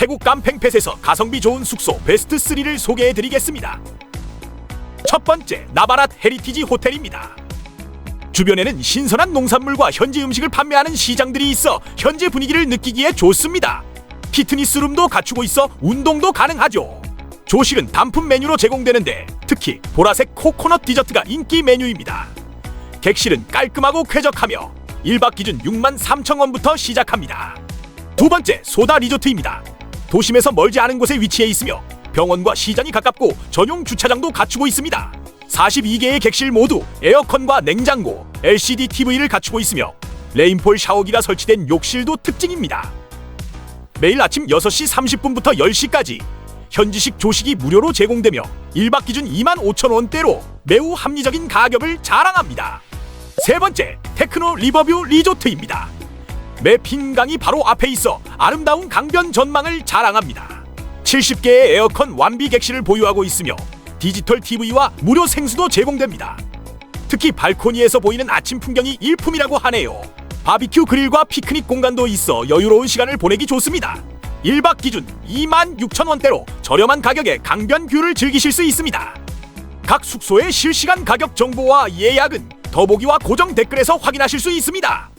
태국 깜팽펫에서 가성비 좋은 숙소 베스트 3를 소개해 드리겠습니다. 첫 번째, 나바랏 헤리티지 호텔입니다. 주변에는 신선한 농산물과 현지 음식을 판매하는 시장들이 있어 현지 분위기를 느끼기에 좋습니다. 피트니스 룸도 갖추고 있어 운동도 가능하죠. 조식은 단품 메뉴로 제공되는데 특히 보라색 코코넛 디저트가 인기 메뉴입니다. 객실은 깔끔하고 쾌적하며 1박 기준 6만 3천 원부터 시작합니다. 두 번째, 소다 리조트입니다. 도심에서 멀지 않은 곳에 위치해 있으며 병원과 시장이 가깝고 전용 주차장도 갖추고 있습니다. 42개의 객실 모두 에어컨과 냉장고, LCD TV를 갖추고 있으며 레인폴 샤워기가 설치된 욕실도 특징입니다. 매일 아침 6시 30분부터 10시까지 현지식 조식이 무료로 제공되며 1박 기준 2만 5천 원대로 매우 합리적인 가격을 자랑합니다. 세 번째, 테크노 리버뷰 리조트입니다. 매핑강이 바로 앞에 있어 아름다운 강변 전망을 자랑합니다. 70개의 에어컨 완비 객실을 보유하고 있으며 디지털 TV와 무료 생수도 제공됩니다. 특히 발코니에서 보이는 아침 풍경이 일품이라고 하네요. 바비큐 그릴과 피크닉 공간도 있어 여유로운 시간을 보내기 좋습니다. 1박 기준 2만 6천 원대로 저렴한 가격에 강변 뷰를 즐기실 수 있습니다. 각 숙소의 실시간 가격 정보와 예약은 더보기와 고정 댓글에서 확인하실 수 있습니다.